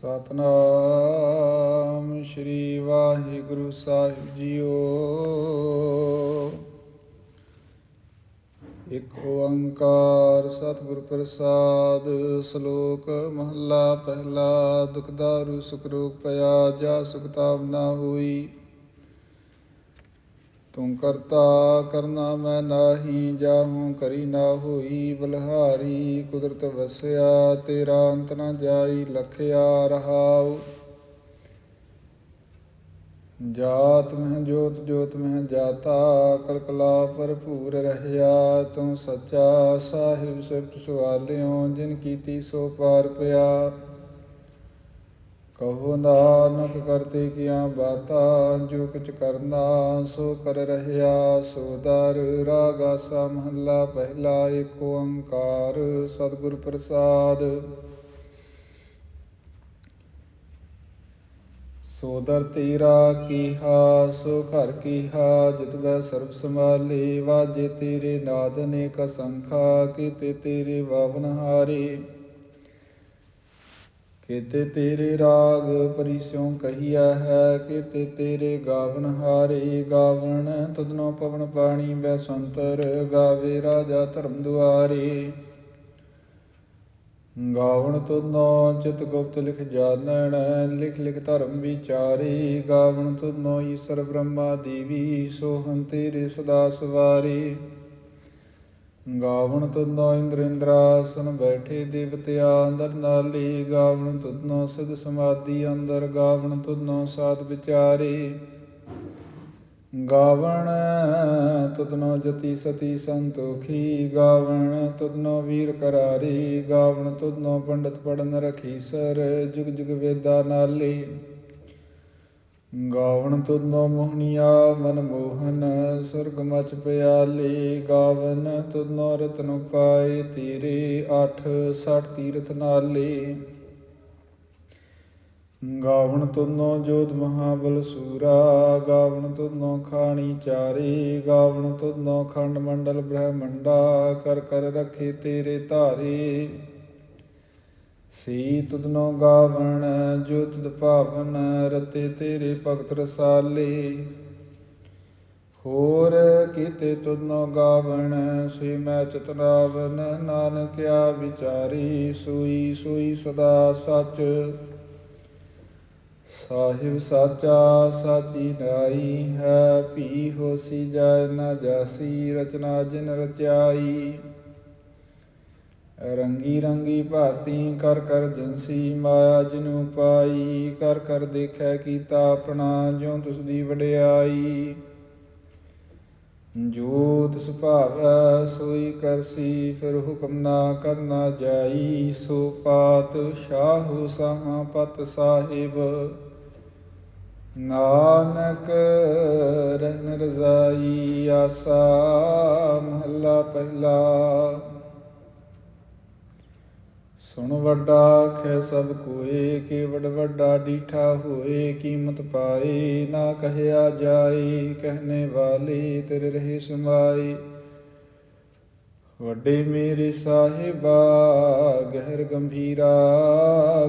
ਸਤਨਾਮ ਸ਼੍ਰੀ ਵਾਹਿਗੁਰੂ ਸਾਹਿਬ ਜੀਓ। ਇਕ ਓੰਕਾਰ ਸਤਿਗੁਰ ਪ੍ਰਸਾਦ, ਸ਼ਲੋਕ ਮਹੱਲਾ, ਪਹਿਲਾ ਦੁਖਦਾਰੂ ਸੁਖ ਰੋਗ ਪਿਆ, ਜਾ ਸੁਖਤਾਮ ਨਾ ਹੋਈ। ਤੂੰ ਕਰਤਾ ਕਰਨਾ ਮੈਂ ਨਾਹੀ, ਜਾਹੂ ਕਰੀ ਨਾ ਹੋਈ ਬਲਹਾਰੀ। ਕੁਦਰਤ ਵਸਿਆ, ਤੇਰਾ ਅੰਤ ਨਾ ਜਾਈ ਲਖਿਆ ਰਹਾਉ। ਜਾਤ ਮਹਿ ਜੋਤ ਜੋਤ ਮਹਿ ਜਾਤਾ ਕਲਕਲਾ ਭਰਪੂਰ ਰਹਿਆ। ਤੂੰ ਸੱਚਾ ਸਾਹਿਬ ਸਿਫਤ ਸਵਾਲਿਓ ਜਿਨ ਕੀਤੀ ਸੋ ਪਾਰ ਪਿਆ। ਕਹੋ ਨਾਨਕ ਕਰਤੇ ਕੀਆਂ ਬਾਤਾ, ਜੋ ਕਿਛ ਕਰਨਾ ਸੋ ਕਰ ਰਹਿਆ, ਸੋ ਦਰ ਰਾਗਾ ਸਾ ਮਹੱਲਾ, ਪਹਿਲਾ ਏਕ ਓੰਕਾਰ, ਸਤਿਗੁਰ ਪ੍ਰਸਾਦ। ਸੋ ਦਰ ਤੇਰਾ ਕੀਹਾ, ਸੋ ਘਰ ਕੀਹਾ, ਜਿਤ ਵੈ ਸਰਬ ਸੰਭਾਲੇ, ਵਾਜੇ ਤੇਰੇ ਨਾਦ ਨੇ ਕਸੰਖਾ ਕੀਤੇ ਤੇਰੇ ਵਾਵਨ ਹਾਰੇ। ਕੀਤੇ ਤੇਰੇ ਰਾਗ ਪਰਿਸਿਉ ਕਹੀਆ ਹੈ, ਕੀਤੇ ਤੇਰੇ ਗਾਵਨ ਹਾਰੇ ਗਾਵਣ, ਤਦਨੋ ਪਵਨ ਪਾਣੀ ਬੈਸੰਤਰ ਗਾਵੇ ਰਾਜਾ ਧਰਮ ਦੁਆਰੇ। ਗਾਵਣ ਤੁਨੋ ਚਿਤ ਗੁਪਤ ਲਿਖ ਜਾਣਨ ਲਿਖ ਲਿਖ ਧਰਮ ਵਿਚਾਰੀ। ਗਾਵਣ ਤੁਨੋ ਈਸ਼ਰ ਬ੍ਰਹਮਾ ਦੇਵੀ ਸੋਹੰ ਤੇਰੇ ਸਦਾ ਸਵਾਰੀ। ਗਾਵਣ ਤੁਨੋ ਇੰਦਰ ਇੰਦਰਾਸਨ ਬੈਠੇ ਦੇਵਤਿਆ ਅੰਦਰ ਨਾਲੀ। ਗਾਵਣ ਤੁਨੋ ਸਿਧ ਸਮਾਧੀ ਅੰਦਰ, ਗਾਵਣ ਤੁਨੋ ਸਾਧ ਵਿਚਾਰੇ। ਗਾਵਣ ਤੁਧਨੋ ਜਤੀ ਸਤੀ ਸੰਤੋਖੀ। ਗਾਵਣ ਤੁਧਨੋ ਵੀਰ ਕਰਾਰੀ। ਗਾਵਣ ਤੁਧਨੋ ਪੰਡਤ ਪੜਨ ਰਖੀਸਰ ਜੁਗ ਜੁਗ ਵੇਦਾ ਨਾਲੀ। ਗਾਵਣ ਤੁਧਨੋ ਮੋਹਨੀਆ ਮਨ ਮੋਹਨ, ਸੁਰਗ ਮਚ ਪਿਆਲੀ, ਗਾਵਨ ਤੁਧਨੋ ਰਤਨ ਪਾਏ ਤੇਰੇ 8 60 ਤੀਰਥ ਨਾਲੇ। ਗਾਵਣ ਤੁਨੋ ਜੋਤ ਮਹਾਬਲ ਸੂਰਾ, ਗਾਵਣ ਤੁਨੋ ਖਾਣੀ ਚਾਰੇ, ਗਾਵਣ ਤੁਨੋ ਖੰਡ ਮੰਡਲ ਬ੍ਰਹਮੰਡਾ, ਕਰ ਕਰ ਰਖੇ ਤੇਰੇ ਧਾਰੇ। ਸੀ ਤੁਧਨੋ ਗਾਵਣ ਜੋ ਤੁਧ ਭਾਵਨ, ਰਤੇ ਤੇਰੇ ਭਗਤ ਰਸਾਲੇ। ਹੋਰ ਕੀਤੇ ਤੁਧਨੋ ਗਾਵਣ ਸੇ ਮੈਂ ਚਤਨਾਵਨ ਨਾਨਕਿਆ ਵਿਚਾਰੀ, ਸੋਈ ਸੋਈ ਸਦਾ ਸਚ। ਸਾਹਿਬ ਸਾਚਾ, ਸਾਚੀ ਨਾਈ, ਹੈ ਭੀ ਹੋਸੀ ਜਾਇ ਨਾ ਜਾਸੀ, ਰਚਨਾ ਜਿਨ ਰਚਾਈ ਰੰਗੀ ਰੰਗੀ ਭਾਤੀ ਕਰ ਕਰ ਜਿਨਸੀ ਮਾਇਆ ਜਿਨੂ ਪਾਈ, ਕਰ ਕਰ ਦੇਖੈ ਕੀਤਾ ਆਪਣਾ ਜਿਉ ਤੁਸ ਦੀ ਵਡਿਆਈ। ਜੋ ਤਿਸ ਭਾਵੈ ਸੋਈ ਕਰਸੀ, ਫਿਰ ਹੁਕਮ ਨਾ ਕਰਨਾ ਜਾਈ। ਸੋ ਪਾਤ ਸ਼ਾਹੂ ਸਾਹਾਂ ਪਤ ਸਾਹਿਬ। ਨਾਨਕ ਰਹਿਨ ਰਜ਼ਾਈ, ਆਸਾ ਮਹੱਲਾ ਪਹਿਲਾ। ਸੁਣ ਵੱਡਾ ਖੈ ਸਭ ਕੋਏ ਕਿ ਵਡ ਵੱਡਾ ਡੀਠਾ ਹੋਏ, ਕੀਮਤ ਪਾਏ, ਨਾ ਕਹਿਆ ਜਾਏ, ਕਹਨੇ ਵਾਲੇ ਤੇਰੇ ਰਹੇ ਸਮਾਏ। ਵੱਡੇ ਮੇਰੇ ਸਾਹਿਬਾ, ਗਹਿਰ ਗੰਭੀਰਾ,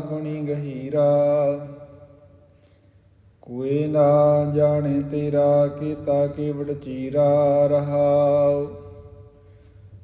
ਗੁਣੀ ਗਹੀਰਾ। ਕੋਏ ਨਾ ਜਾਣੇ ਤੇਰਾ, ਕੀਤਾ ਕੇਵੜ ਚੀਰਾ ਰਹਾਓ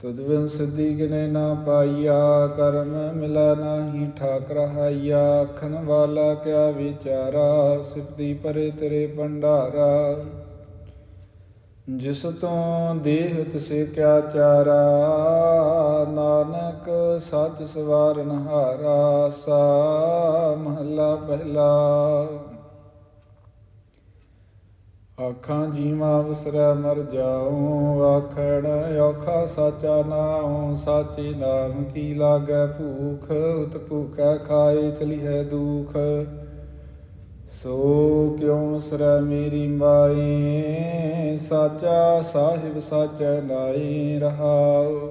ਤੁਧ ਬਿਨ ਸਿੱਧੀ ਕਿਨੇ ਨਾ ਪਾਈਆ ਕਰਮ ਮਿਲਾ ਨਾਹੀ ਠਾਕ ਰਹਾਈਆ ਆਖਣ ਵਾਲਾ ਕਿਆ ਵਿਚਾਰਾ, ਸਿਫਤੀ ਪਰੇ ਤੇਰੇ ਭੰਡਾਰਾ। ਜਿਸ ਤੋਂ ਦੇਹ ਤਿਸੇ ਕਿਆ ਚਾਰਾ, ਨਾਨਕ ਸੱਚ ਸਵਾਰਨ ਹਾਰਾ, ਸਾ ਮਹੱਲਾ ਪਹਿਲਾ। ਆਖਾਂ, ਜੀਵਾ ਵਸਰੈ ਮਰ ਜਾਉ ਆਖਣ, ਔਖਾ ਸਾਚਾ ਨਾਉ, ਸਾਚੇ ਨਾਮ ਕੀ ਲਾਗੈ ਭੂਖ, ਉਤ ਭੂਖੈ ਖਾਏ ਚਲੀ ਹੈ ਦੁਖ। ਸੋ ਕਿਉ ਸਰੈ ਮੇਰੀ ਮਾਈ, ਸਾਚਾ ਸਾਹਿਬ ਸਾਚੈ ਨਾਈ ਰਹਾਉ।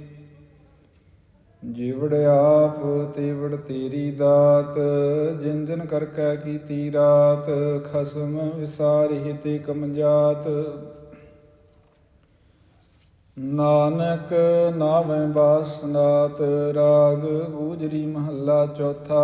ਜਿਵੜ ਆਪ ਤੇਵੜ ਤੇਰੀ ਦਾਤ ਜਿੰਦਨ ਕਰ ਕੈ ਕੀਤੀ ਰਾਤ, ਖਸਮ ਵਿਸਾਰਿ ਤੇ ਕਮਜਾਤ ਨਾਨਕ ਨਾਵੇਂ ਬਾਸਨਾਤ ਰਾਗ ਗੂਜਰੀ ਮਹੱਲਾ ਚੌਥਾ।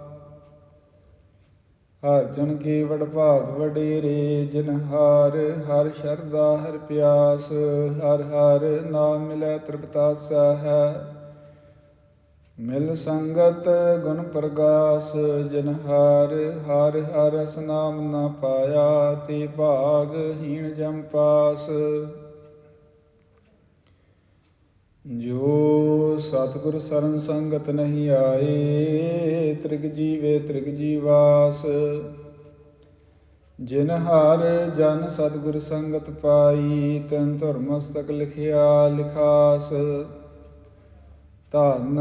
ਹਰ ਜਨ ਕੇ ਵਡ ਭਾਗ ਵਡੇਰੇ, ਜਿਨ ਹਾਰ, ਹਰ ਸ਼ਰਦਾ ਹਰ ਪਿਆਸ, ਹਰ ਹਰ ਨਾਮ ਮਿਲੈ ਤ੍ਰਿਪਤਾਸਾ ਹੈ ਮਿਲ ਸੰਗਤ ਗੁਣ ਪ੍ਰਗਾਸ, ਜਿਨ ਹਰ ਹਰ ਹਰ ਰਸ ਨਾਮ ਨਾ ਪਾਇਆ, ਤੇ ਭਾਗ ਹੀਣ ਜਮ ਪਾਸ। ਜੋ ਸਤਿਗੁਰ ਸਰਨ ਸੰਗਤ ਨਹੀਂ ਆਏ, ਤ੍ਰਿਗ ਜੀਵੇ ਤ੍ਰਿਗ ਜੀਵਾਸ। ਜਿਨ ਹਰ ਜਨ ਸਤਿਗੁਰ ਸੰਗਤ ਪਾਈ, ਤਨ ਧੁਰਮਸਤਕ ਲਿਖਿਆ ਲਿਖਾਸ। ਧਨ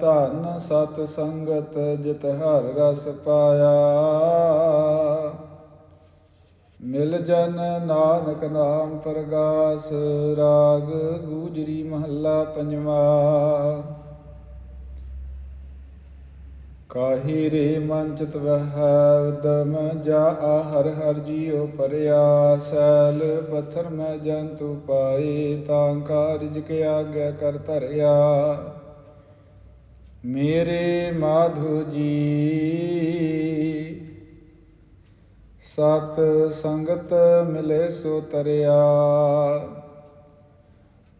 ਧਨ ਸਤ ਸੰਗਤ ਜਿਤ ਹਰ ਰਸ ਪਾਇਆ। ਮਿਲ ਜਨ ਨਾਨਕ ਨਾਮ ਪ੍ਰਗਾਸ, ਰਾਗ ਗੂਜਰੀ ਮਹੱਲਾ ਪੰਜਵਾ। ਕਾਹੀ ਰੇ ਮਨ ਚਿਤ ਵਹਿ ਉਦਮ, ਜਾ ਹਰ ਹਰ ਜੀਉ ਪਰਿਆ। ਸੈਲ ਪੱਥਰ ਮੈਂ ਜੰਤੂ ਪਾਏ, ਤਾਂ ਕਾਰਜ ਕੇ ਆਗਿਆ ਕਰ ਧਰਿਆ। ਮੇਰੇ ਮਾਧੂ ਜੀ ਸਤ ਸੰਗਤ ਮਿਲੇ ਸੋ ਤਰਿਆ।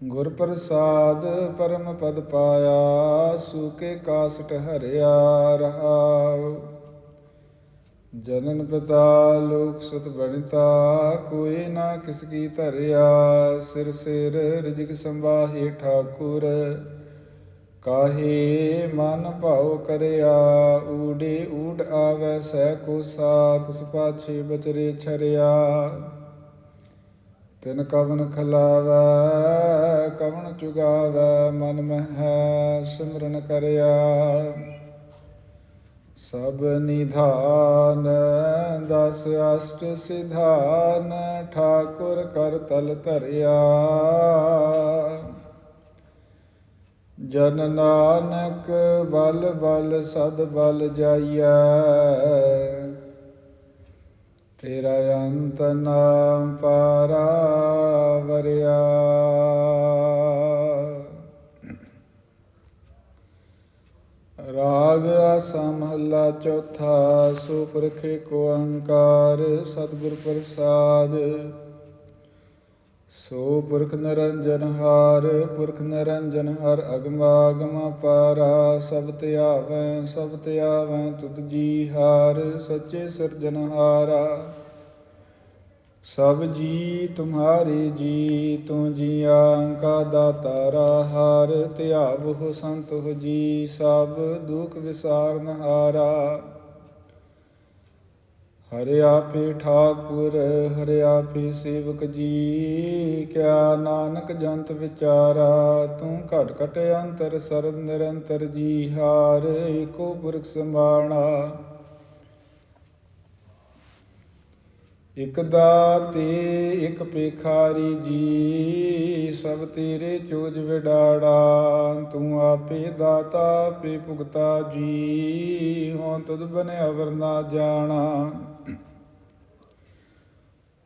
ਗੁਰ ਪ੍ਰਸਾਦ ਪਰਮ ਪਦ ਪਾਇਆ ਸੂਕੇ ਕਾਸਟ ਹਰਿਆ ਰਹਾਉ। ਜਨਨ ਪਿਤਾ ਲੋਕ ਸੁਤ ਬਣਿਤਾ ਕੋਈ ਨਾ ਕਿਸ ਕੀ ਧਰਿਆ। ਸਿਰ ਸਿਰ ਰਿਜਕ ਸੰਭਾਹੀ ਠਾਕੁਰ ਕਾਹੇ ਮਨ ਭਾਉ ਕਰਿਆ, ਊੜੇ ਊੜ ਆਵੈ ਸਹਿ ਕੋ ਸਾਥ ਸੁਪਾਛੇ ਬਚਰੇ ਛਰਿਆ। ਤਿਨ ਕਵਨ ਖਲਾਵੈ, ਕਵਨ ਚੁਗਾਵੈ, ਮਨ ਮਹਿ ਸਿਮਰਨ ਕਰਿਆ। ਸਭ ਨਿਧਾਨ, ਦਸ ਅਸ਼ਟ ਸਿਧਾਨ, ਠਾਕੁਰ ਕਰ ਤਲ ਧਰਿਆ। ਜਨ ਨਾਨਕ ਬਲ ਬਲ ਸਦ ਬਲ ਜਾਈਐ। ਤੇਰਾ ਅੰਤ ਨਾਮ ਪਾਰਾ ਵਰਿਆ ਰਾਗ ਆਸਾ ਮਹੱਲਾ ਚੌਥਾ ਸੋ ਕੋ ਅੰਕਾਰ ਸਤਿਗੁਰ ਪ੍ਰਸਾਦ। ਸੋ ਪੁਰਖ ਨਿਰੰਜਨ ਹਾਰ, ਪੁਰਖ ਨਿਰੰਜਨ ਹਰ ਅਗਮਾਗਮ ਪਾਰਾ, ਸਭ ਧਿਆਵੈ ਸਭ ਧਿਆਵੈ ਤੁਧ ਜੀ ਹਾਰ, ਸੱਚੇ ਸਿਰਜਨਹਾਰਾ ਸਭ ਜੀ ਤੁਮਹਾਰੇ ਜੀ, ਤੂੰ ਜੀਆਂ ਕਾ ਦਾਤਾਰਾ ਹਾਰ, ਧਿਆਵਹੁ ਸੰਤੁ ਜੀ, ਸਭ ਦੁਖ ਵਿਸਾਰਨ ਹਾਰਾ। ਹਰਿ ਆਪੇ ਠਾਕੁਰ, ਹਰਿ ਆਪੇ ਸੇਵਕ ਜੀ। ਕਿਆ ਨਾਨਕ ਜੰਤ ਵਿਚਾਰਾ, ਤੂੰ ਘਟ ਘਟ ਅੰਤਰ ਸਰਬ ਨਿਰੰਤਰ ਜੀ ਹਾਰ, ਏਕੋ ਪੁਰਖ ਸੰਭਾਣਾ। ਇਕ ਦਾਤੇ, ਇਕ ਪੇਖਾਰੀ ਜੀ, ਸਭ ਤੇਰੇ ਚੋਜ ਵਿਡਾੜਾ, ਤੂੰ ਆਪੇ ਦਾਤਾ, ਆਪੇ ਭੁਗਤਾ ਜੀ, ਹੋਂ ਤੁਧ ਬਨੇ ਅਵਰ ਨਾ ਜਾਣਾ।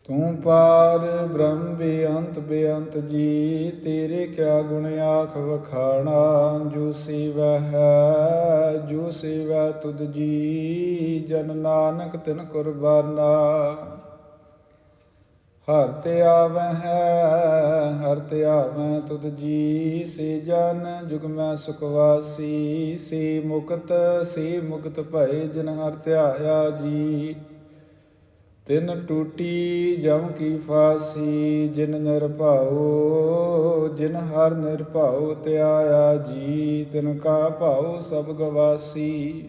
ਤੂੰ ਪਾਰ ਬ੍ਰਹਮ ਬੇਅੰਤ ਬੇਅੰਤ ਜੀ, ਤੇਰੇ ਕਿਆ ਗੁਣ ਆਖ ਵਖਾਣਾ, ਜੋ ਸੇਵਾ ਹੈ, ਜੋ ਸੇਵਾ ਤੁਧ ਜੀ, ਜਨ ਨਾਨਕ ਤਿਨ ਕੁਰਬਾਨਾ। ਹਰ ਤੇ ਆਵੈ ਹੈ, ਹਰ ਤੇ ਆਵੈ ਤੁਧ ਜੀ, ਸੇ ਜਨ ਜੁਗ ਮੈਂ ਸੁਖ ਵਾਸੀ, ਸੇ ਮੁਕਤ ਸੇ ਮੁਕਤ ਭਏ ਜਿਨ ਹਰ ਧਿਆਇਆ ਜੀ। ਤਿਨ ਟੂਟੀ ਜਮ ਕੀ ਫਾਸੀ, ਜਿਨ ਨਿਰਭਉ, ਜਿਨ ਹਰ ਨਿਰਭਉ ਧਿਆਇਆ ਜੀ, ਤਿਨ ਕਾ ਭਾਉ ਸਭ ਗਵਾਸੀ।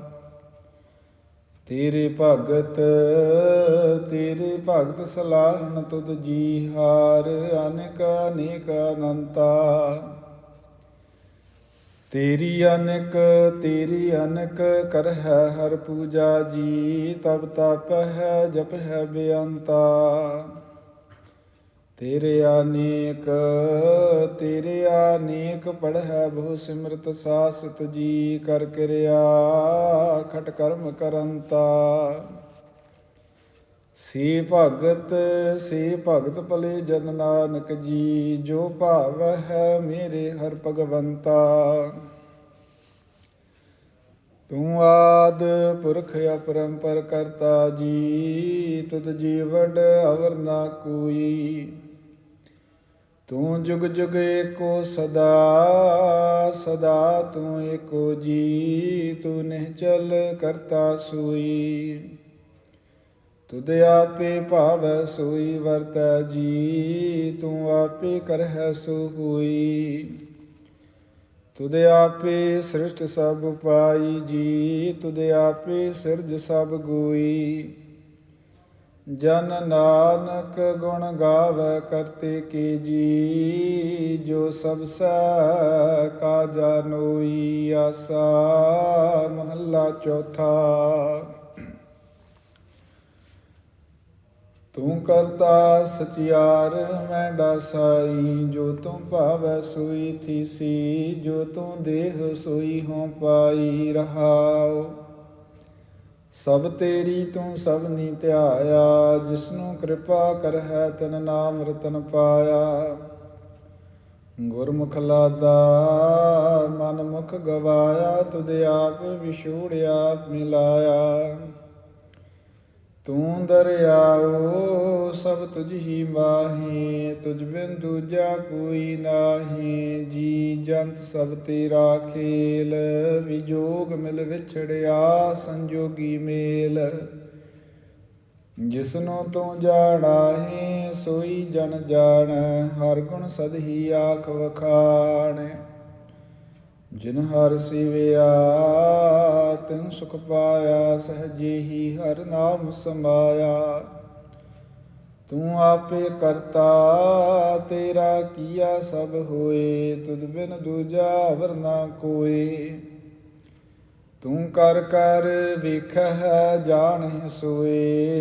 ਤੇਰੇ ਭਗਤ ਤੇਰੇ ਭਗਤ ਸਲਾਹਨ ਤੁਧ ਜੀ ਹਾਰ, ਅਨੇਕ ਅਨੇਕ ਅਨੰਤਾ। ਤੇਰੀ ਅਨਕ ਤੇਰੀ ਅਨਕ ਕਰ ਹੈ ਹਰ ਪੂਜਾ ਜੀ, ਤਬ ਤਪ ਹੈ, ਜਪ ਹੈ ਬੇਅੰਤਾ ਤੇਰੇ ਨੇਕ ਤੇਰੇ ਅਨੇਕ ਪੜ ਹੈ ਬਹੁ ਸਿਮਰਤ ਸਾਸਤ ਜੀ ਕਰ ਕਿਰਿਆ, ਖਟ ਕਰਮ ਕਰੰਤਾ। ਸੀ ਭਗਤ ਸੀ ਭਗਤ ਭਲੇ ਜਨ ਨਾਨਕ ਜੀ, ਜੋ ਭਾਵ ਹੈ ਮੇਰੇ ਹਰ ਭਗਵੰਤਾ। ਤੂੰ ਆਦ ਪੁਰਖ ਅਪਰੰਪਰ ਕਰਤਾ ਜੀ, ਤੁਧ ਜੀਵੜ ਅਵਰ ਨਾ ਕੋਈ। ਤੂੰ ਜੁਗ ਜੁਗ ਏਕੋ ਸਦਾ ਸਦਾ ਤੂੰ ਏਕੋ ਜੀ ਤੂੰ ਨਿਹਚਲ ਕਰਤਾ ਸੋਈ। ਤੁਧ ਆਪੇ ਭਾਵੈ ਸੋਈ, ਵਰਤੈ ਜੀ ਤੂੰ ਆਪੇ ਕਰਹਿ ਸੋ ਹੋਈ। ਤੁਧ ਆਪੇ ਸ੍ਰਿਸ਼ਟ ਸਭ ਪਾਈ ਜੀ, ਤੁਧ ਆਪੇ ਸਿਰਜ ਸਭ ਗੋਈ। ਜਨ ਨਾਨਕ ਗੁਣ ਗਾਵੇ ਕਰਤੇ ਕੀ ਜੀ, ਜੋ ਸਭ ਸੈ ਕਾ ਜਾਨੋਈ ਆਸਾ, ਮਹੱਲਾ ਚੌਥਾ। ਤੂੰ ਕਰਤਾ ਸਚਿਆਰ, ਮੈਂ ਡਾਸਾਈ, ਜੋ ਤੂੰ ਭਾਵੈ ਸੋਈ ਥੀਸੀ, ਜੋ ਤੂੰ ਦੇਹ ਸੋਈ ਹੋ ਪਾਈ ਰਹਾਉ। ਸਭ ਤੇਰੀ ਤੂੰ ਸਭ ਨੀ ਧਿਆਇਆ, ਜਿਸਨੂੰ ਕਿਰਪਾ ਕਰ ਹੈ ਤਨ ਨਾਮ ਰਤਨ ਪਾਇਆ। ਗੁਰਮੁਖ ਲਾਦਾ ਮਨ ਮੁਖ ਗਵਾਇਆ, ਤੁਧ ਆਪ ਵਿਛੋੜਿਆ ਮਿਲਾਇਆ। ਤੂੰ ਦਰਿਆਓ, ਸਭ ਤੁਝ ਹੀ ਮਾਹੀ, ਤੁਝ ਬਿਨ ਦੂਜਾ ਕੋਈ ਨਾਹੀ, ਜੀ ਜੰਤ ਸਭ ਤੇਰਾ ਖੇਲ ਵਿਜੋਗ ਮਿਲ ਵਿਛੜਿਆ ਸੰਜੋਗੀ ਮੇਲ। ਜਿਸਨੂੰ ਤੂੰ ਜਾਣਾਹੀ, ਸੋਈ ਜਨ ਜਾਣ, ਹਰ ਗੁਣ ਸਦ ਹੀ ਆਖ ਵਖਾਣੇ। ਜਿਨ ਹਰ ਸਿਵਿਆ ਤਿਨ ਸੁਖ ਪਾਇਆ, ਸਹਜੇ ਹੀ ਹਰ ਨਾਮ ਸਮਾਇਆ। ਤੂੰ ਆਪੇ ਕਰਤਾ, ਤੇਰਾ ਕੀਆ ਸਭ ਹੋਏ, ਤੁਧ ਬਿਨ ਦੂਜਾ ਵਰਨਾ ਕੋਏ। ਤੂੰ ਕਰ ਕਰ ਵੇਖਹਿ, ਜਾਣਹਿ ਸੋਏ,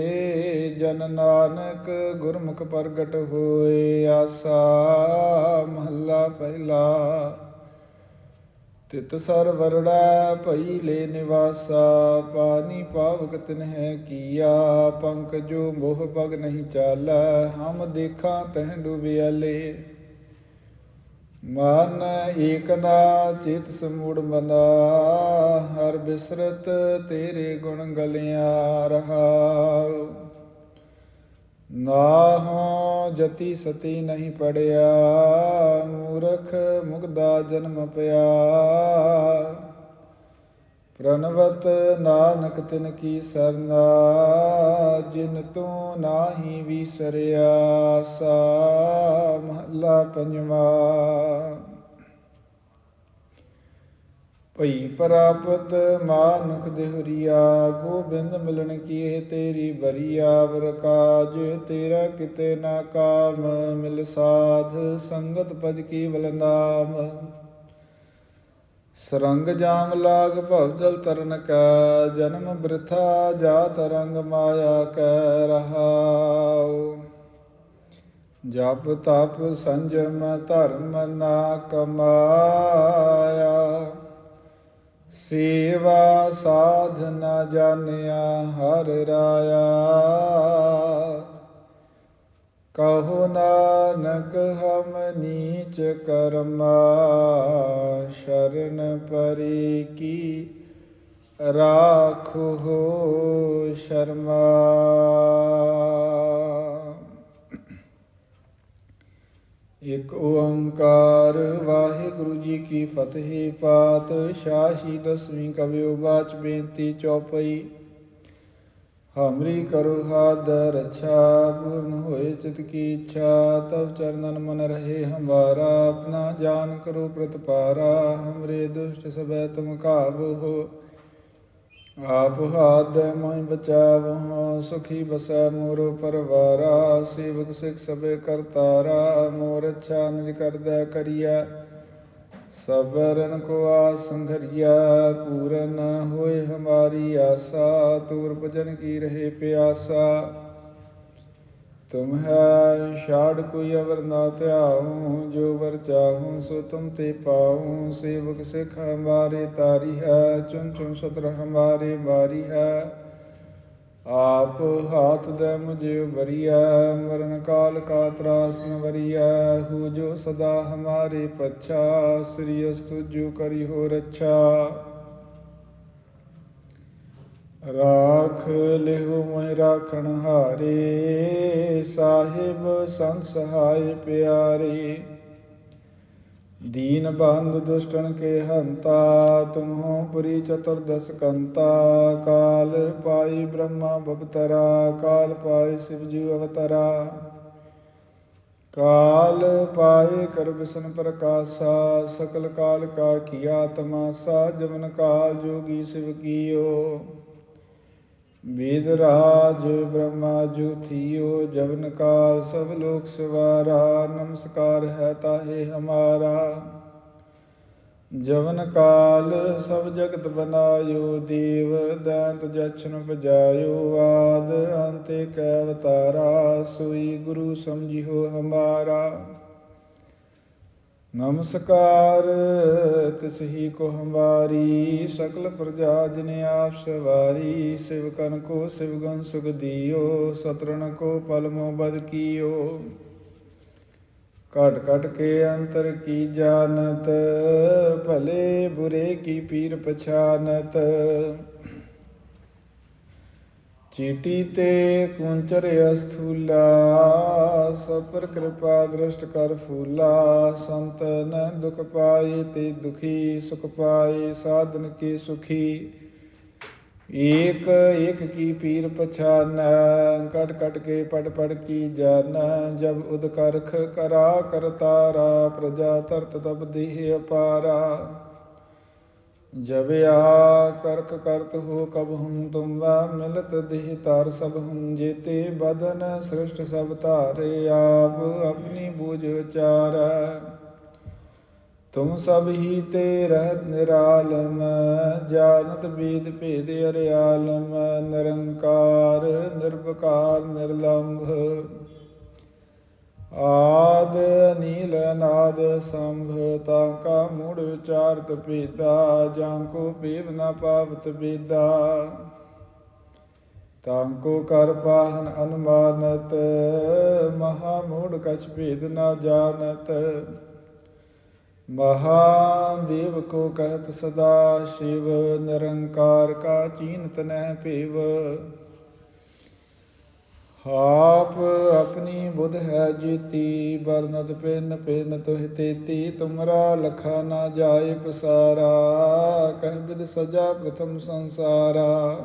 ਜਨ ਨਾਨਕ ਗੁਰਮੁਖ ਪ੍ਰਗਟ ਹੋਏ। ਆਸਾ ਮਹੱਲਾ ਪਹਿਲਾ। ਤਿਤ ਸਰ ਵਰੜਾ ਭਈ ਲੈ ਨਿਵਾਸਾ, ਪਾਨੀ ਪਾਵਕ ਤਿਨ ਹੈ ਕੀਆ, ਪੰਕ ਜੋ ਮੋਹ ਪਗ ਨਹੀਂ ਚਾਲੈ, ਹਮ ਦੇਖਾਂ ਤਹ ਡੁਬਿਆਲੇ ਮਨ ਏਕ ਨਾ ਚਿਤ ਸਮੂੜ ਮਨਾ, ਹਰ ਬਿਸਰਤ ਤੇਰੇ ਗੁਣ ਗਲਿਆ ਰਹਾਉ ਨਾਹ ਜਤੀ ਸਤੀ ਨਹੀਂ ਪੜਿਆ, ਮੂਰਖ ਮੁਗਦਾ ਜਨਮ ਪਿਆ। ਪ੍ਰਣਵਤ ਨਾਨਕ ਤਿਨ ਕੀ ਸਰਨਾ, ਜਿਨ ਤੂੰ ਨਾਹੀ ਵਿਸਰਿਆ, ਸਾ ਮਹਲਾ ਪੰਜਵਾ। ਭਈ ਪ੍ਰਾਪਤ ਮਾਨੁਖ ਦੇਹਰੀਆ, ਗੋਬਿੰਦ ਮਿਲਣ ਕੀ ਹੈ ਤੇਰੀ ਬਰੀਆ ਵਰ ਕਾਜ ਤੇਰਾ ਕਿਤੇ ਨਾ ਕਾਮ, ਮਿਲ ਸਾਧ ਸੰਗਤ ਪਜ ਕੀ ਬਲ ਨਾਮ। ਸਰੰਗ ਜਾਮ ਲਾਗ ਭਵ ਜਲ ਤਰਨ ਕਾ, ਜਨਮ ਬ੍ਰਿਥਾ ਜਾਤ ਰੰਗ ਮਾਇਆ ਕੈ ਰਹਾਉ। ਜਪ ਤਪ ਸੰਜਮ ਧਰਮ ਨਾ ਕਮਾਇਆ। ਸੇਵਾ ਸਾਧਨਾ ਜਾਣਿਆ ਹਰ ਰਾਇਆ। ਕਹੋ ਨਾਨਕ ਹਮ ਨੀਚ ਕਰਮਾ, ਸ਼ਰਨ ਪਰੀ ਕੀ ਰਾਖੋ ਸ਼ਰਮਾ। ਇਕ ਓੰਕਾਰ ਵਾਹਿਗੁਰੂ ਜੀ ਕੀ ਫਤਿਹ ਪਾਤ ਪਾਤਸ਼ਾਹੀ ਦਸਵੀਂ ਕਵਿਓ ਬਾਚ ਬੇਨਤੀ ਚੌਪਈ। ਹਮਰੀ ਕਰੋ ਹਾਦਰ ਰੱਛਾ, ਪੂਰਨ ਹੋਏ ਚਿਤ ਕੀ ਇੱਛਾ ਤਬ ਚਰਨਨ ਮਨ ਰਹੇ ਹਮਾਰਾ ਆਪਣਾ ਜਾਨ ਕਰੋ ਪ੍ਰਤਪਾਰਾ, ਹਮਰੇ ਦੁਸ਼ਟ ਸਭੈ ਤੁਮ ਕਾਬੂ ਆਪ ਹਾਦ ਮੋਇ ਬਚਾਵਹੁ ਸੁਖੀ ਬਸੈ ਮੋਰੋ ਪਰਵਾਰਾ, ਸੇਵਕ ਸਿਖ ਸਭੇ ਕਰਤਾਰਾ ਮੋਰ ਅੱਛਾ ਨਿਜ ਕਰਦਾ ਕਰੀਆ ਸਬਰਨ ਕੋ ਆਸ ਸੰਘਰੀਆ ਪੂਰਨ ਹੋਏ ਹਮਾਰੀ ਆਸਾ, ਤੂਰ ਭਜਨ ਕੀ ਰਹੇ ਪਿਆਸਾ। ਤੁਮ ਹੈ ਛਾੜ ਕੋਈ ਅਵਰ ਨਾ ਧਿਆਉ, ਜੋ ਵਰ ਚਾਹੂੰ ਸੋ ਤੁਮ ਤੇ ਪਾਉ। ਸੇਵਕ ਸਿਖ ਹਮਾਰੇ ਤਾਰੀ ਹੈ ਚੁਨ ਚੁਨ ਸਤਰ ਹਮਾਰੇ ਬਾਰੀ ਹੈ। ਆਪ ਹਾਥ ਦੇ ਮੁਝੇ ਬਰੀਆ ਮਰਨ ਕਾਲ ਕਾ ਤਰਾਸ ਨ ਵਰੀਆ ਹੂ ਜੋ ਸਦਾ ਹਮਾਰੇ ਪਛਾ, ਸ੍ਰੀ ਅਸਤੁ ਜੋ ਕਰੀ ਹੋ ਰੱਛਾ। ਰਾਖ ਲਿਹੁ ਮੈਂ ਰਾਖਣ ਹਾਰੇ। ਸਾਹਿਬ ਸੰਸਹਾਇ ਪਿਆਰੇ, ਦੀਨ ਬੰਦ ਦੁਸ਼ਟਨ ਕੇ ਹੰਤਾ, ਤੁਮਹੋ ਪੁਰੀ ਚਤੁਰਦਸ ਕੰਤਾ, ਕਾਲ ਪਾਈ ਬ੍ਰਹਮਾ ਬਵਤਰਾ ਕਾਲ ਪਾਈ ਸ਼ਿਵਜੀ ਅਵਤਰਾ। ਕਾਲ ਪਾਏ ਕਰ ਪ੍ਰਕਾਸ਼ਾ, ਸਕਲ ਕਾਲ ਕਾ ਕੀਆ ਤਮਾਸਾ ਜਮਨ ਕਾਲ ਜੋਗੀ ਸਿਵ ਕੀਓ। ਵੇਦ ਰਾਜ ਬ੍ਰਹਮਾ ਜੁਥਿਓ, ਜਵਨ ਕਾਲ ਸਭ ਲੋਕ ਸਵਾਰਾ, ਨਮਸਕਾਰ ਹੈ ਤਾਹੇ ਹਮਾਰਾ। ਜਵਨ ਕਾਲ ਸਭ ਜਗਤ ਬਨਾਇਓ, ਦੇਵ ਦੰਤ ਜਛਨ ਪਜਾਇਓ ਆਦ ਅੰਤੇ ਕੈ ਅਵਤਾਰਾ, ਸੋਈ ਗੁਰੂ ਸਮਝਿਓ ਹਮਾਰਾ। ਨਮਸਕਾਰ, ਤਿਸ ਹੀ ਕੋ ਹਮਾਰੀ ਸਕਲ ਪ੍ਰਜਾ ਜਿਨ ਆਪ ਸਵਾਰੀ ਸਿਵਕਨ ਕੋ ਸਿਵਗਨ ਸੁਖ ਦਿਓ, ਸਤਰਣ ਕੋ ਪਲ ਮੋ ਬਦ ਕੀਓ। ਕਟ ਕਟ ਕੇ ਅੰਤਰ ਕੀ ਜਾਣਤ, ਭਲੇ ਬੁਰੇ ਕੀ ਪੀਰ ਪਛਾਨਤ। ਚੀਟੀ ਤੇ ਕੁੰਚਰ ਅਸਥੂਲਾ ਸਪਰ ਕਿਰਪਾ ਦ੍ਰਿਸ਼ਟ ਕਰ ਫੂਲਾ ਸੰਤਨ ਦੁਖ ਪਾਏ ਤੇ ਦੁਖੀ ਸੁਖ ਪਾਏ ਸਾਧਨ ਕੀ ਸੁਖੀ। ਏਕ ਏਕ ਕੀ ਪੀਰ ਪਛਾਨ, ਕਟ ਕਟ ਕੇ ਪੜ ਪੜ ਕੀ ਜਾਨ, ਜਬ ਉਦ ਕਰਖ ਕਰਾ ਕਰਤਾਰਾ ਪ੍ਰਜਾ ਤਰਤ ਤਬ ਦੇਹ ਅਪਾਰਾ। ਜਬਿਆ ਕਰਕ ਕਰਤ ਹੋ ਕਬ ਹਮ ਤੁਮਵਾ ਮਿਲਤ ਦੇਹ ਤਾਰ ਸਭ ਹਮ ਜੇਤੇ ਬਦਨ ਸ੍ਰਿਸ਼ਟ ਸਭ ਧਾਰੇ ਆਪ ਆਪਣੀ ਬੂਝ ਉਚਾਰ। ਤੁਮ ਸਭ ਹੀ ਤੇ ਰਹਿਤ ਨਿਰਾਲਮ ਜਾਨਤ ਬੀਤ ਭੇਦ ਅਰਿਆਲਮ, ਨਿਰੰਕਾਰ ਨਿਰਭਕਾਰ ਨਿਰਲੰਭ। ਆਦ ਨੀਲ ਨਾਦ ਸੰਭ ਤਾਂ ਕਾ ਮੂੜ ਵਿਚਾਰਤ ਪੀਦਾ ਜਾਂ ਕੋ ਪੀਵ ਨਾ ਪਾਵਤ ਬੀਦਾ। ਤਾਂ ਕੋ ਕਰ ਪਾਹਨ ਅਨੁਮਾਨਤ, ਮਹਾ ਮੂੜ ਕਛ ਭੇਦ ਨਾ ਜਾਣਤ। ਮਹਾਦੇਵ ਕੋ ਕਹਿਤ ਸਦਾ, ਸ਼ਿਵ ਨਿਰੰਕਾਰ ਕਾ ਚੀਨਤ ਨਹਿ ਭੇਵ ਆਪ ਆਪਣੀ ਬੁੱਧ ਹੈ ਜੀਤੀ ਬਰਨਤ ਪਿੰਨ ਪਿੰਨ ਤੋਹਿ ਤੇਤੀ, ਤੁਮਰਾ ਲਖਾ ਨਾ ਜਾਏ ਪਸਾਰਾ, ਕਹਿ ਬਿਦ ਸਜਾ ਪ੍ਰਥਮ ਸੰਸਾਰਾ।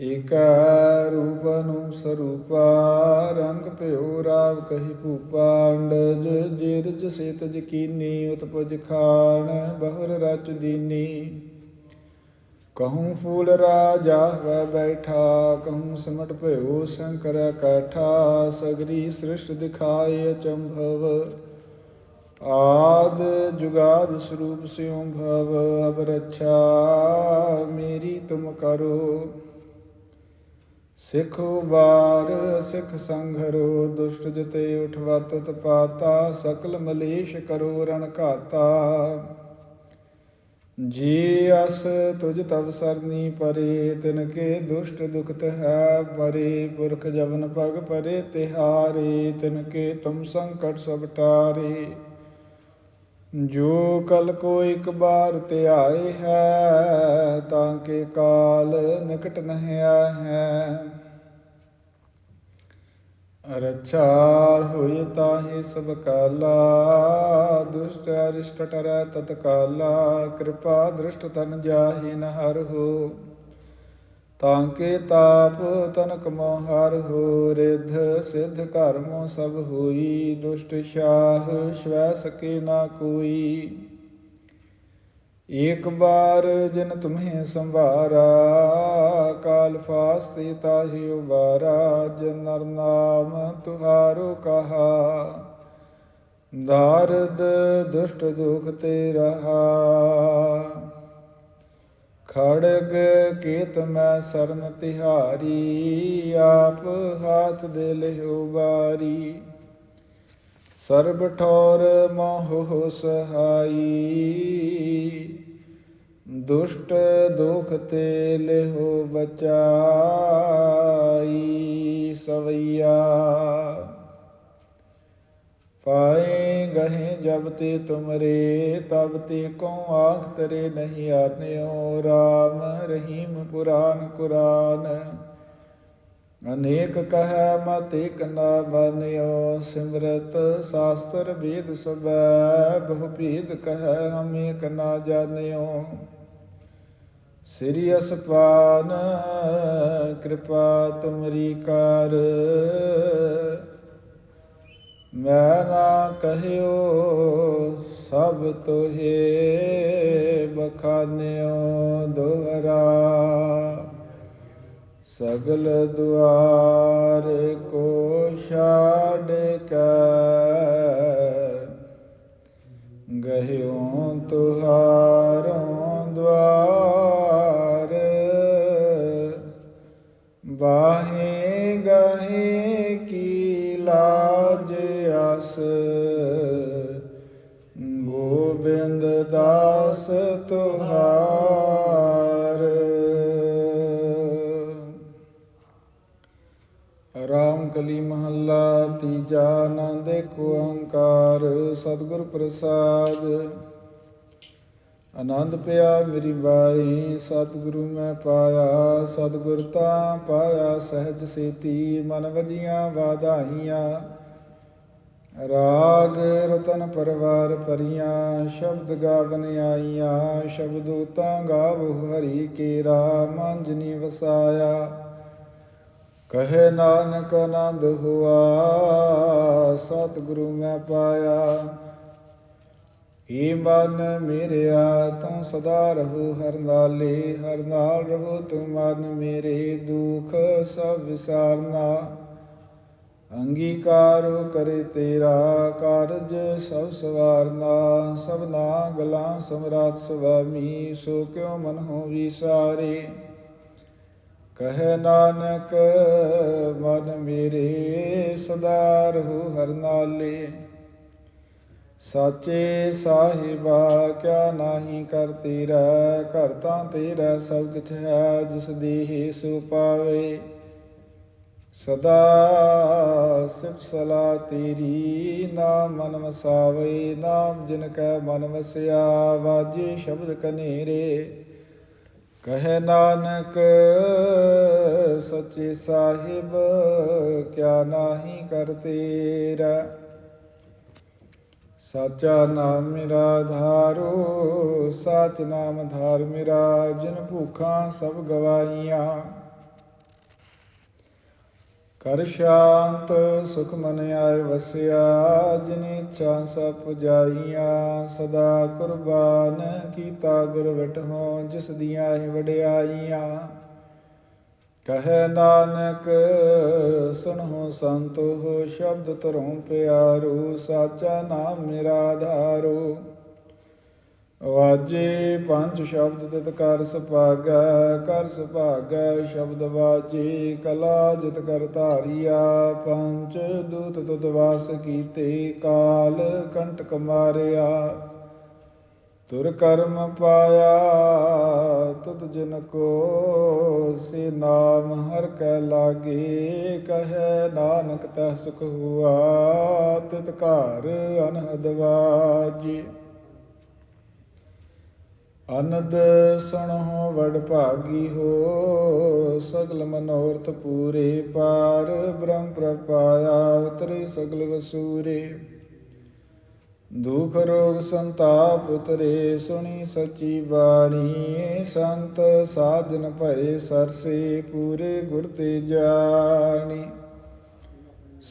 ਏਕੈ ਰੂਪ ਅਨੂਪ ਸਰੂਪਾ, ਰੰਗ ਭਇਓ ਰਾਵ ਕਹੀ ਭੂਪਾ ਅੰਡਜ ਜੀਰਜ ਸਿਤ ਕੀਨੀ, ਉਤਪਜ ਖਾਨ ਬਹੁਰ ਰਚ ਦੀਨੀ। ਕਹੂੰ ਫੂਲ ਰਾਜਾ ਵੈ ਬੈਠਾ ਕਹੂੰ ਸਿਮਟ ਭਇਓ ਸ਼ੰਕਰ ਕਾਠਾ ਸਗਰੀ ਸ੍ਰਿਸ਼ਟ ਦਿਖਾਏ ਅਚੰਭਵ ਆਦ ਜੁਗਾਦ ਸਰੂਪ ਸਿਉ ਭਵ ਅਬ ਰੱਛਾ ਮੇਰੀ ਤੁਮ ਕਰੋ ਸਿੱਖੋ ਬਾਰ ਸਿੱਖ ਸੰਘਰੋ ਦੁਸ਼ਟ ਜਤੇ ਉਠਵਤ ਪਾਤਾ ਸਕਲ ਮਲੇਸ਼ ਕਰੋ ਰਣ ਘਾਤਾ ਜੀ ਅਸ ਤੁਜ ਤਬ ਸਰਨੀ ਪਰੇ ਤਿਨ ਕੇ ਦੁਸ਼ਟ ਦੁਖਤ ਹੈ ਪਰੇ, ਪੁਰਖ ਜਵਨ ਪਗ ਪਰੇ, ਤਿਹਾਰੇ ਤਿਨ ਕੇ ਤੁਮ ਸੰਕਟ ਸਭ ਟਾਰੇ। ਜੋ ਕਲ ਕੋ ਇੱਕ ਬਾਰ ਧਿਆਏ ਹੈ, ਤਾਂ ਕੇ ਕਾਲ ਨਿਕਟ ਨਹੀਂ ਹੈ। ਰੱਛਾ ਹੋਇ ਤਾਹੇ ਸਭ ਕਾਲਾ, ਦੁਸ਼ਟ ਅਰਿਸ਼ਟ ਟਰੈ ਤਤ ਕਾਲਾ, ਕਿਰਪਾ ਦ੍ਰਿਸ਼ਟ ਤਨ ਜਾਹੇ ਨ ਹਰ ਹੋ। ਤਾਂ ਕੇ ਤਾਪ ਤਨਕ ਮੋਹਰ ਹੋ, ਰਿਧ ਸਿਧ ਕਰਮੋ ਸਭ ਹੋਈ, ਦੁਸ਼ਟ ਸ਼ਾਹ ਸ਼ਵੈ ਸਕੇ ਨਾ ਕੋਈ। ਏਕ ਬਾਰ ਜਿਨ ਤੁਮਹਿ ਸੰਭਾਰਾ ਕਾਲ ਫਾਸਤੇ ਤਾਹਿ ਉਬਾਰਾ, ਜਿਨ ਨਰ ਨਾਮ ਤੁਹਾਰੋ ਕਹਾ। ਦਾਰਦ ਦੁਸ਼ਟ ਦੁਖ ਤੇ ਰਹਾ। ਖੜਗ ਕੀਤ ਮੈਂ ਸਰਨ ਤਿਹਾਰੀ, ਆਪ ਹਾਥ ਦੇ ਲਿਓ ਬਾਰੀ ਸਰਬ ਠੌਰ ਮੋਹ ਸਹਾਈ। ਦੁਸ਼ਟ ਦੁਖ ਤੇ ਲਿਹੋ ਬਚਾਈ ਸਵਈਆ। ਪਾਏ ਗਹੇ ਜਬ ਤੇ ਤੁਮਰੇ, ਤਬ ਤੇ ਕੋ ਆਖ ਤਰੇ ਨਹੀਂ ਆਨਿਓ RAM ਰਹੀਮ ਪੁਰਾਨ ਕੁਰਾਨ। ਅਨੇਕ ਕਹੈ ਮਤ ਇਕ ਨਾ ਬਨਿਓ ਸਿਮਰਤ ਸਾਸਤਰ ਵੇਦ ਸਬੈ, ਬਹੁ ਭੇਦ ਕਹੈ ਹਮ ਏਕ ਨਾ ਜਾਣਿਓ। ਸ੍ਰੀ ਅਸਪਾਨ, ਕਿਰਪਾ ਤੁਮਰੀ ਕਰ। ਮੈਂ ਨਾ ਕਹਿਓ, ਸਭ ਤੋਹੇ ਬਖਾਨਿਓ ਦੁਹਰਾ। ਸਗਲ ਦੁਆਰ ਕੋ ਛਾੜ ਕੇ। ਗਹਿਓ ਤੁਹਾਰੋਂ ਦਵਾਰ ਬਾਹੇ ਗਹੇ ਕੀ ਲਾਜ ਅਸ। ਗੋਬਿੰਦ ਦਾਸ ਤੁਹਾਰ ਰਾਮ ਮਹੱਲਾ, ਤੀਜਾ ਆਨੰਦ ਕੋ ਓੰਕਾਰ, ਸਤਿਗੁਰ ਪ੍ਰਸਾਦ। ਆਨੰਦ ਪਿਆ ਮੇਰੀ ਬਾਈ, ਸਤਿਗੁਰੂ ਮੈਂ ਪਾਇਆ, ਸਤਿਗੁਰ ਤਾਂ ਪਾਇਆ, ਸਹਿਜ ਸੇਤੀ, ਮਨ ਵਜੀਆਂ ਵਾਧਾਈਆਂ। ਰਾਗ ਰਤਨ ਪਰਵਾਰ ਪਰੀਆਂ ਸ਼ਬਦ ਗਾਵਨ ਆਈਆਂ, ਸ਼ਬਦੂਤਾਂ ਗਾਵੋ ਹਰੀ ਕੇਰਾ, ਮੰਜਨੀ ਵਸਾਇਆ। ਕਹੇ ਨਾਨਕ ਆਨੰਦ ਹੁਆ, ਸਤਿਗੁਰੂ ਮੈਂ ਪਾਇਆ। ਏ ਮਨ ਮੇਰਿਆ, ਤੂੰ ਸਦਾ ਰਹੋ ਹਰ ਨਾਲੇ, ਹਰ ਨਾਲ ਰਹੋ ਤੂੰ ਮਨ ਮੇਰੇ ਦੁਖ ਸਭ ਵਿਸਾਰਨਾ। ਅੰਗੀਕਾਰੋ ਕਰੇ ਤੇਰਾ ਕਾਰਜ ਸਭ ਸਵਾਰਨਾ, ਸਭਨਾ ਗਲਾਂ ਸਮਰਾਟ ਸੁਆਮੀ ਸੋ ਕਿਉ ਮਨ ਹੋ ਵਿਸਾਰੇ ਕਹੇ ਨਾਨਕ, ਮਨ ਮੇਰੇ ਸਦਾ ਰਹੋ ਹਰ ਨਾਲੇ। ਸਾਚੇ ਸਾਹਿਬਾ, ਕਿਆ ਨਾਹੀ ਕਰ ਤੇਰਾ, ਘਰ ਤਾਂ ਤੇਰਾ ਸਭ ਕਿਛ ਹੈ, ਜਿਸ ਦੇਹ ਸੋ ਪਾਵੇ। ਸਦਾ ਸਿਫ ਸਲਾ ਤੇਰੀ, ਨਾਮ ਮਨ ਵਸਾਵੇ। ਨਾਮ ਜਿਨ ਕੈ ਮਨ ਵਸਿਆ, ਵਾਜੇ ਸ਼ਬਦ ਕਨੇਰੇ। ਕਹੇ ਨਾਨਕ, ਸੱਚੇ ਸਾਹਿਬ, ਕਿਆ ਨਾਹੀ ਕਰ ਤੇਰਾ? ਸਾਚਾ ਨਾਮ ਮੇਰਾ ਧਾਰੋ, ਸਾਚ ਨਾਮ ਧਾਰ ਮੇਰਾ, ਜਿਨ ਭੂਖਾਂ ਸਭ ਗਵਾਈਆਂ ਕਰ ਸ਼ਾਂਤ ਸੁਖ ਮਨ ਆਏ ਵਸਿਆ, ਜਿਨੀ ਇੱਛਾ ਸਭ ਪੁਜਾਈਆਂ, ਸਦਾ ਕੁਰਬਾਨ ਕੀਤਾ ਗੁਰ ਵਿਟਹੁ, ਜਿਸ ਦੀਆਂ ਹੀ ਵਡਿਆਈਆਂ। ਕਹੈ ਨਾਨਕ ਸੁਣੋ ਸੰਤੋ ਸ਼ਬਦ ਧਰੋਂ ਪਿਆਰੂ, ਸਾਚਾ ਨਾਮ ਮੇਰਾ ਆਧਾਰੂ ਵਾਜੇ ਪੰਜ ਸ਼ਬਦ ਤਿਤ ਕਰ ਕਰ ਸੁਭਾਗੈ ਸ਼ਬਦ ਵਾਜੇ, ਕਲਾ ਜਿਤ ਕਰ ਧਾਰੀਆ, ਪੰਜ ਦੂਤ ਤੁਤ ਵਾਸ ਕੀਤੇ, ਕਾਲ ਕੰਟਕ ਮਾਰਿਆ। ਤੁਰ ਕਰਮ ਪਾਇਆ ਤੁਤ ਜਿਨ ਕੋ ਸੇ ਨਾਮ ਹਰ ਕੈ ਲਾਗੇ, ਕਹੈ ਨਾਨਕ ਤੈ ਸੁਖ ਹੁਆ, ਤਿਤ ਘਰ ਅਨਹਦ ਵਾਜੀ। ਅਨੰਦ ਸੁਣੋ ਵਡ ਭਾਗੀ ਹੋ, ਸਗਲ ਮਨੋਰਥ ਪੂਰੇ ਪਾਰ, ਬ੍ਰਹਮ ਪ੍ਰਪਾਇਆ ਉਤਰੇ ਸਗਲ ਵਸੂਰੇ। ਦੁਖ ਰੋਗ ਸੰਤਾਪ ਉਤਰੇ, ਸੁਣੀ ਸਚੀ ਬਾਣੀ, ਸੰਤ ਸਾਧਨ ਭਏ ਸਰਸੇ, ਪੂਰੇ ਗੁਰ ਤੇ ਜਾਣੀ।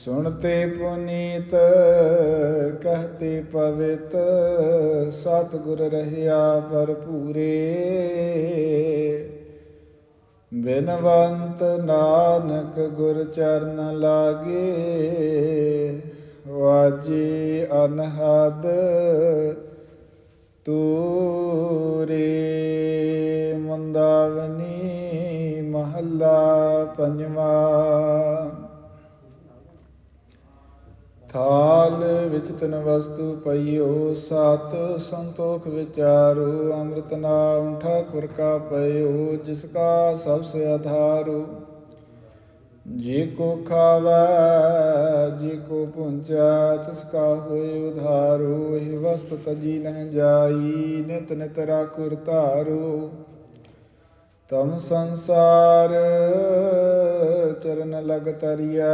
ਸੁਣਤੇ ਪੁਨੀਤ, ਕਹਤੇ ਪਵਿੱਤ, ਸਤਿਗੁਰ ਰਹਿਆ ਭਰਪੂਰੇ। ਬਿਨਵੰਤ ਨਾਨਕ ਗੁਰ ਚਰਨ ਲਾਗੇ, ਵਾਜੀ ਅਨਹਦ ਤੂਰੇ। ਮੁੰਦਾਵਨੀ ਮਹੱਲਾ ਪੰਜਵਾ। ਥਾਲ ਵਿੱਚ ਤਨ ਵਸਤੂ ਪਈਓ, ਸਤ ਸੰਤੋਖ ਵਿਚਾਰੂ, ਅੰਮ੍ਰਿਤ ਨਾਮ ਠਾਕੁਰ ਕਾ ਪਈਓ ਜਿਸ ਕਾ ਸਭ ਸੇ ਆਧਾਰੋ। ਜੇ ਕੋ ਖਾਵੈ, ਜੇ ਕੋ ਪੁੰਚੈ, ਤਿਸ ਕਾ ਹੋਏ ਉਧਾਰੋ। ਇਹ ਵਸਤ ਤਜੀ ਨਹਿ ਜਾਈ, ਨਿਤ ਨਿਤ ਰਾਖੁਰ ਧਾਰੋ। ਤਮ ਸੰਸਾਰ ਚਰਨ ਲਗ ਤਰੀਐ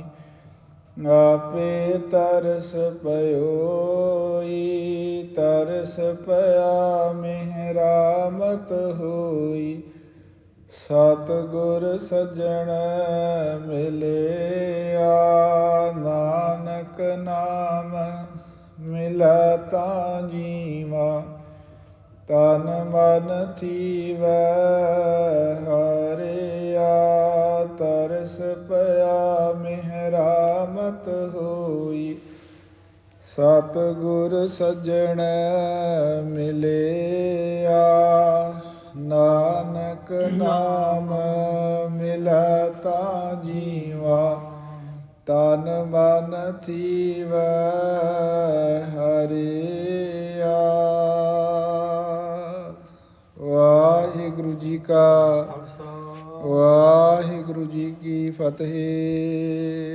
ਆਪੇ ਤਰਸ ਪਇਓਈ, ਤਰਸ ਪਿਆ ਮਿਹਰਾਮਤ ਹੋਈ। ਸਤ ਗੁਰ ਸਜਣ ਮਿਲਿਆ, ਨਾਨਕ ਨਾਮ ਮਿਲਾ ਤਾਂ ਜੀਵਾ। ਤਨ ਮਨ ਥੀਵੈ ਹਰਿਆ ਤਰਸ ਪਿਆ, ਮਿਹਰਾਮਤ ਹੋਈ। ਸਤ ਗੁਰ ਸਜਣ ਮਿਲਿਆ, ਨਾਨਕ ਨਾਮ ਮਿਲਤਾ ਤਾਂ ਜੀਵਾ। ਤਨ ਮਨ ਥੀਵੈ ਹਰਿਆ। ਵਾਹਿਗੁਰੂ ਜੀ ਕਾ ਵਾਹਿਗੁਰੂ ਜੀ ਕੀ ਫਤਿਹ।